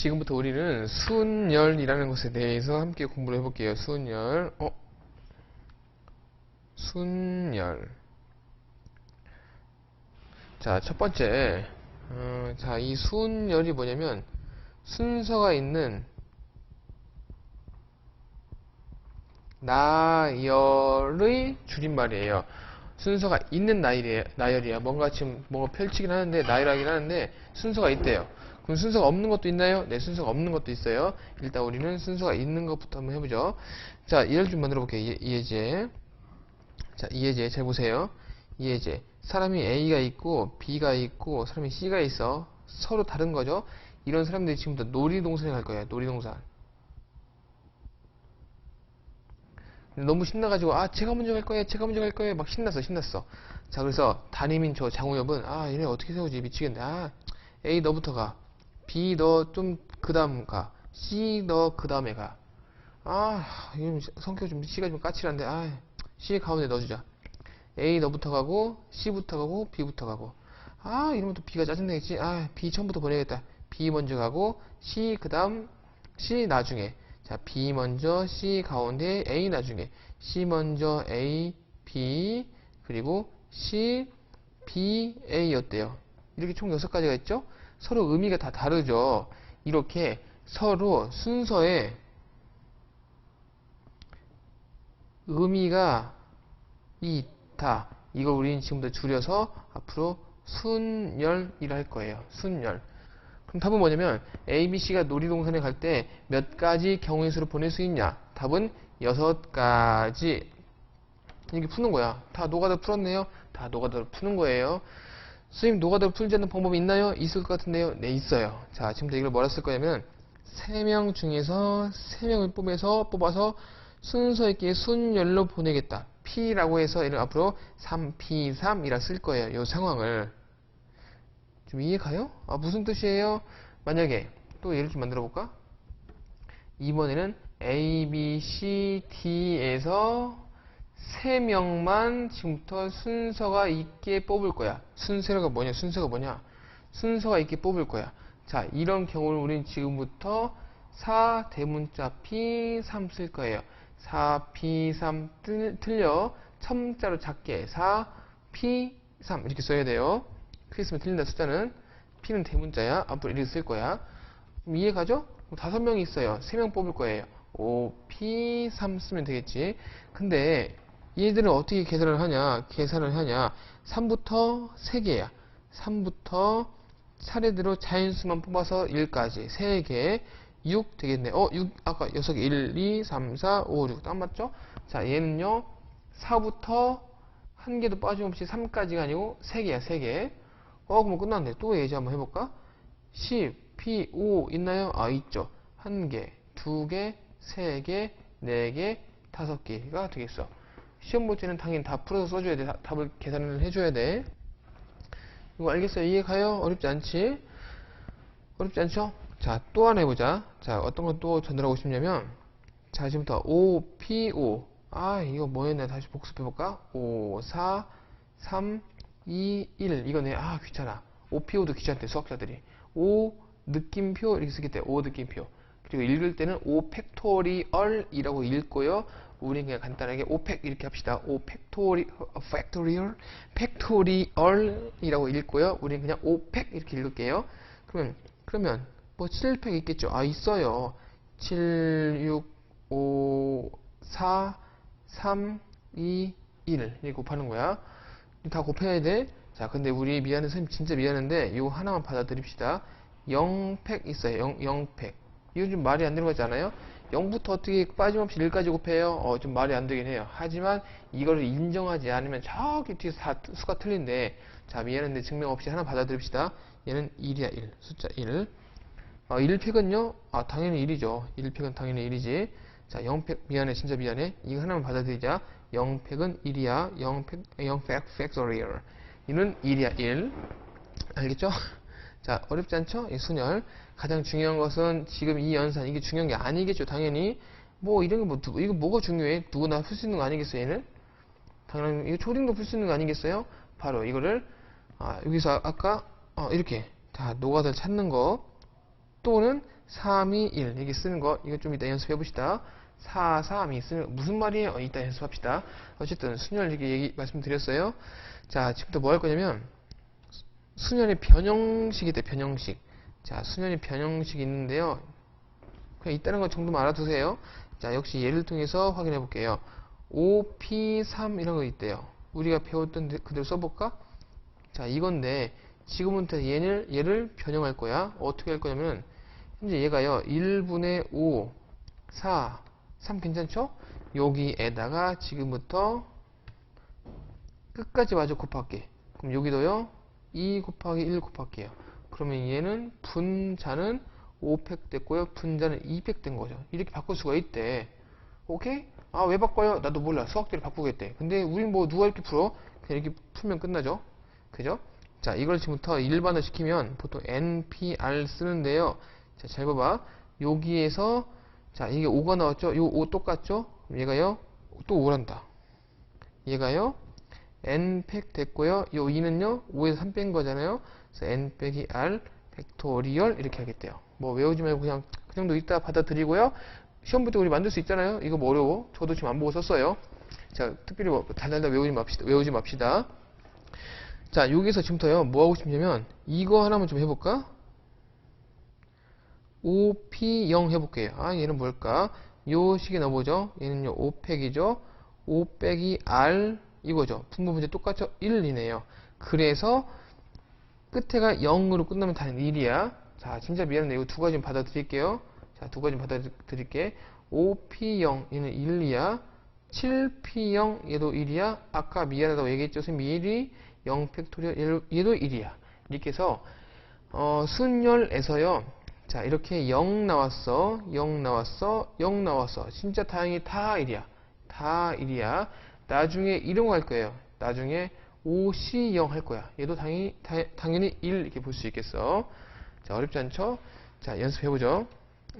지금부터 우리는 순열이라는 것에 대해서 함께 공부를 해볼게요. 순열. 어? 순열. 자, 첫 번째. 어, 자, 이 순열이 뭐냐면 순서가 있는 나열의 줄임말이에요. 순서가 있는 나열이에요. 나열이야. 뭔가 지금 뭔가 펼치긴 하는데 나열하긴 하는데 순서가 있대요. 그럼 순서가 없는 것도 있나요? 네, 순서가 없는 것도 있어요. 일단 우리는 순서가 있는 것부터 한번 해보죠. 자, 예를 좀 만들어 볼게요. 이- 이해제. 자, 이해제 잘 보세요. 이해제. 사람이 A가 있고 B가 있고 사람이 C가 있어. 서로 다른 거죠. 이런 사람들이 지금부터 놀이동산에 갈 거예요. 놀이동산. 너무 신나가지고 아 제가 먼저 갈 거예요 제가 먼저 갈 거예요. 막 신났어 신났어. 자 그래서 담임인 저 장우엽은 아 얘네 어떻게 세우지? 미치겠네. 아 A 너부터 가. B 너 좀 그 다음 가. C 너 그 다음에 가아 이건 성격 좀 C가 좀 까칠한데 아 C 가운데 넣어주자. A 너부터 가고 C부터 가고 B부터 가고. 아 이러면 또 B가 짜증내겠지? 아 B 처음부터 보내야겠다. B 먼저 가고 C 그 다음 C 나중에 자, B 먼저, C 가운데, A 나중에. C 먼저, A, B, 그리고 C, B, A였대요. 이렇게 총 6가지가 있죠? 서로 의미가 다 다르죠? 이렇게 서로 순서에 의미가 있다. 이걸 우리는 지금부터 줄여서 앞으로 순열이라 할 거예요. 순열. 그럼 답은 뭐냐면 A, B, C가 놀이동산에 갈 때 몇 가지 경우의 수를 보낼 수 있냐? 답은 여섯 가지. 이렇게 푸는 거야. 다 노가다 풀었네요. 다 노가다로 푸는 거예요. 선생님 노가다로 풀지 않는 방법이 있나요? 있을 것 같은데요. 네 있어요. 자 지금부터 이걸 뭐라 쓸 거냐면 세 명 중에서 세 명을 뽑아서 뽑아서 순서 있게 순열로 보내겠다. P라고 해서 얘를 앞으로 3P3이라 쓸 거예요. 이 상황을. 좀 이해 가요? 아, 무슨 뜻이에요? 만약에 또 예를 좀 만들어 볼까? 이번에는 A, B, C, D에서 3명만 지금부터 순서가 있게 뽑을 거야. 순서가 뭐냐? 순서가 뭐냐? 순서가 있게 뽑을 거야. 자, 이런 경우를 우리는 지금부터 4 대문자 P3 쓸 거예요. 4 P3 틀, 틀려 첨자로 작게 4 P3 이렇게 써야 돼요. 쓰면 틀린다 숫자는 P는 대문자야 앞으로 이렇게 쓸 거야. 그럼 이해 가죠? 그럼 다섯 명이 있어요. 세 명 뽑을 거예요. 5 P3 쓰면 되겠지. 근데 얘들은 어떻게 계산을 하냐 계산을 하냐. 3부터 3개야. 3부터 차례대로 자연수만 뽑아서 1까지. 3개 6 되겠네. 어 6 아까 6개 1 2 3 4 5 6 딱 맞죠? 자 얘는요. 4부터 한 개도 빠짐없이 3까지가 아니고 3개야 3개 어, 그럼 끝났네. 또 예제 한번 해볼까? 10, P, 5 있나요? 아, 있죠. 한 개, 두 개, 세 개, 네 개, 다섯 개가 되겠어. 시험 볼 때는 당연히 다 풀어서 써줘야 돼. 다- 답을 계산을 해줘야 돼. 이거 알겠어요? 이해 가요? 어렵지 않지? 어렵지 않죠? 자, 또 하나 해보자. 자, 어떤 걸또 전달하고 싶냐면, 자, 지금부터 5, P, 5. 아, 이거 뭐였나? 다시 복습해볼까? 5, 4, 3, 2, 1 이거네 아 귀찮아. 5PO도 귀찮대 수학자들이. 5 느낌표 이렇게 쓰겠대 5 느낌표. 그리고 읽을 때는 5 팩토리얼이라고 읽고요. 우리는 그냥 간단하게 5팩 이렇게 합시다. 5 팩토리 어, 팩토리얼? 팩토리얼이라고 읽고요. 우리는 그냥 5팩 이렇게 읽을게요. 그러면 그러면 뭐 7팩 있겠죠? 아 있어요. 7 6 5 4 3 2 1 이렇게 곱하는 거야 다 곱해야 돼. 자, 근데 우리 미안해 선생님 진짜 미안한데 이거 하나만 받아들입시다. 0팩 있어요. 0, 0팩. 이거 좀 말이 안 되는 거지 않아요? 0부터 어떻게 빠짐없이 1까지 곱해요? 어, 좀 말이 안 되긴 해요. 하지만 이거를 인정하지 않으면 저기 뒤에서 다 수가 틀린데 자, 미안한데 증명 없이 하나 받아들입시다. 얘는 1이야, 1. 숫자 1. 어, 1팩은요? 아, 당연히 1이죠. 1팩은 당연히 1이지. 자, 0팩 미안해. 진짜 미안해. 이거 하나만 받아들이자. 0팩은 1이야. 0팩, 0팩 팩토리얼. 이는 1이야, 1. 알겠죠? 자, 어렵지 않죠? 이 순열. 가장 중요한 것은 지금 이 연산, 이게 중요한 게 아니겠죠, 당연히. 뭐, 이런 거 뭐, 누- 이거 뭐가 중요해? 누구나 풀 수 있는 거 아니겠어요, 얘는? 당연히, 이거 초딩도 풀 수 있는 거 아니겠어요? 바로 이거를, 아, 여기서 아까, 어, 이렇게. 자, 노가다를 찾는 거. 또는 3이 1 이렇게 쓰는 거 이거 좀 이따 연습해 봅시다 4, 3이 쓰는 거 무슨 말이에요? 어, 이따 연습합시다. 어쨌든 순열 이렇게 얘기 말씀드렸어요. 자 지금부터 뭐 할 거냐면 수년의 변형식이 돼 변형식. 자 수년의 변형식이 있는데요. 그냥 있다는 것 정도만 알아두세요. 자 역시 예를 통해서 확인해 볼게요. 5P3 이런 거 있대요. 우리가 배웠던 데- 그대로 써볼까? 자 이건데 지금부터 얘를, 얘를 변형할 거야. 어떻게 할 거냐면 현재 얘가요. 1분의 5 4 3 괜찮죠? 여기에다가 지금부터 끝까지 마저 곱할게. 그럼 여기도요? 2 곱하기 1 곱할게요. 그러면 얘는 분자는 5팩 됐고요. 분자는 2팩 된 거죠. 이렇게 바꿀 수가 있대. 오케이? 아 왜 바꿔요? 나도 몰라. 수학대로 바꾸겠대. 근데 우린 뭐 누가 이렇게 풀어? 그냥 이렇게 풀면 끝나죠. 그죠? 자 이걸 지금부터 일반화 시키면 보통 NPR 쓰는데요. 자 잘 봐봐. 여기에서 자 이게 5가 나왔죠? 요 5 똑같죠? 얘가요 또 5란다 얘가요 n팩 됐고요. 요 2는요. 5에서 3 뺀 거잖아요. 그래서 n 빼기 r 팩토리얼 이렇게 하겠대요. 뭐 외우지 말고 그냥 그 정도 이따 받아들이고요. 시험 볼 때 우리 만들 수 있잖아요. 이거 뭐 어려워? 저도 지금 안 보고 썼어요. 자, 특별히 뭐 달달달 외우지 맙시다. 외우지 맙시다. 자, 여기서 지금부터요. 뭐 하고 싶냐면 이거 하나만 좀 해볼까? 5P0 해볼게요. 아, 얘는 뭘까? 요 식에 넣어보죠. 얘는요, 5팩이죠. 5 빼기 R 이거죠. 분모 문제 똑같죠? 1 이네요. 그래서 끝에가 0으로 끝나면 다는 1이야. 자, 진짜 미안한데 이거 두 가지 좀 받아드릴게요. 자, 두 가지 좀 받아드릴게. 5P0 얘는 1이야. 7P0 얘도 1이야. 아까 미안하다고 얘기했죠. 선생님 1이 0 팩토리얼 얘도 1이야. 이렇게 해서 어, 순열에서요. 자, 이렇게 0 나왔어. 0 나왔어. 0 나왔어. 진짜 다행히 다 1이야. 다 1이야. 나중에 이런 거 할 거예요. 나중에 OC0 할 거야. 얘도 당연히, 다- 당연히 1 이렇게 볼 수 있겠어. 자, 어렵지 않죠? 자, 연습해보죠.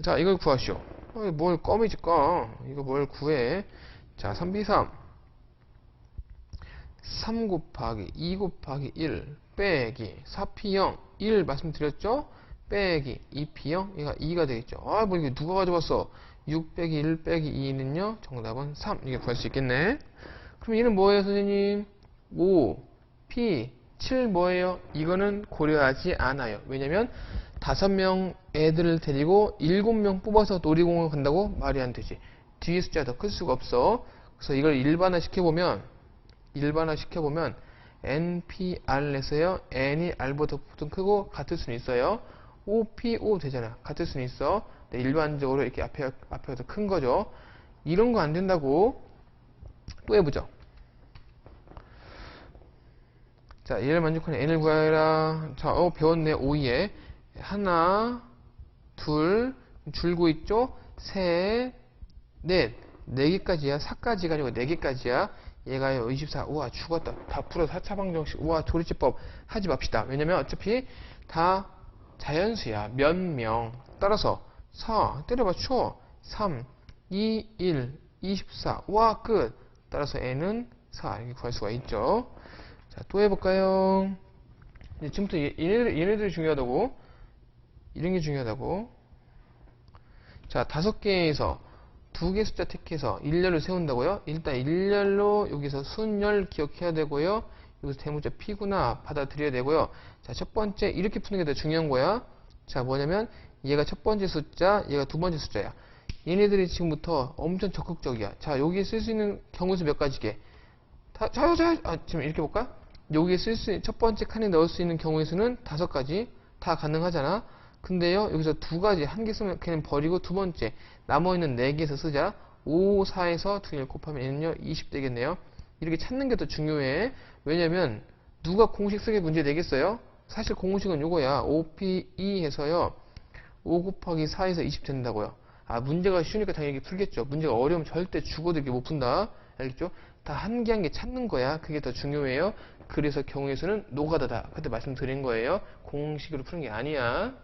자, 이걸 구하시오. 어, 뭘 껌이지, 껌. 이거 뭘 구해. 자, 3B3. 3 곱하기 2 곱하기 1 빼기 4P0 1 말씀드렸죠? 빼기 2P0 얘가 2가 되겠죠. 아, 뭐 이게 누가 가져왔어? 6 빼기 1 빼기 2는요. 정답은 3. 이게 구할 수 있겠네. 그럼 얘는 뭐예요, 선생님? 5, P, 7 뭐예요? 이거는 고려하지 않아요. 왜냐면 다섯 명 애들을 데리고 일곱 명 뽑아서 놀이공원 간다고 말이 안 되지. 뒤에 숫자가 더클 수가 없어. 그래서 이걸 일반화 시켜보면 일반화 시켜보면 NPR에서요 N이 R보다 보통 크고 같을 수는 있어요 5PO 되잖아 같을 수는 있어 일반적으로 이렇게 앞에, 앞에가 더 큰 거죠 이런 거 안 된다고 또 해보죠 자 얘를 만족하는 N을 구하라 자 어, 배웠네 5에 하나 둘 줄고 있죠 셋 넷, 네 개까지야. 4까지가 아니고 네 개까지야. 얘가요, 24. 우와, 죽었다. 다 풀어 4차 방정식. 우와, 조리제법 하지 맙시다. 왜냐면 어차피 다 자연수야. 몇 명. 따라서 4, 때려 맞춰. 3, 2, 1, 24. 우와, 끝. 따라서 n은 4. 이렇게 구할 수가 있죠. 자, 또 해볼까요? 이제 지금부터 얘- 얘네들, 얘네들이 중요하다고. 이런 게 중요하다고. 자, 다섯 개에서 두 개 숫자 택해서 일렬을 세운다고요? 일단 일렬로 여기서 순열 기억해야 되고요. 여기서 대문자 P구나 받아들여야 되고요. 자, 첫 번째 이렇게 푸는 게 더 중요한 거야. 자, 뭐냐면 얘가 첫 번째 숫자, 얘가 두 번째 숫자야. 얘네들이 지금부터 엄청 적극적이야. 자, 여기에 쓸 수 있는 경우수 몇 가지게? 다, 자, 자, 아, 지금 이렇게 볼까? 여기에 쓸 수, 첫 번째 칸에 넣을 수 있는 경우의 수는 다섯 가지 다 가능하잖아. 근데요, 여기서 두 가지, 한 개 쓰면 그냥 버리고 두 번째, 나머지는 네 개에서 쓰자. 5, 4에서 두 개를 곱하면 얘는요, 20 되겠네요. 이렇게 찾는 게 더 중요해. 왜냐면, 누가 공식 쓰게 문제 내겠어요? 사실 공식은 요거야. OP2 해서요, 5 곱하기 4에서 20 된다고요. 아, 문제가 쉬우니까 당연히 풀겠죠. 문제가 어려우면 절대 죽어도 이렇게 못 푼다. 알겠죠? 다 한 개 한 개 찾는 거야. 그게 더 중요해요. 그래서 경우의 수는 노가다다. 그때 말씀드린 거예요. 공식으로 푸는 게 아니야.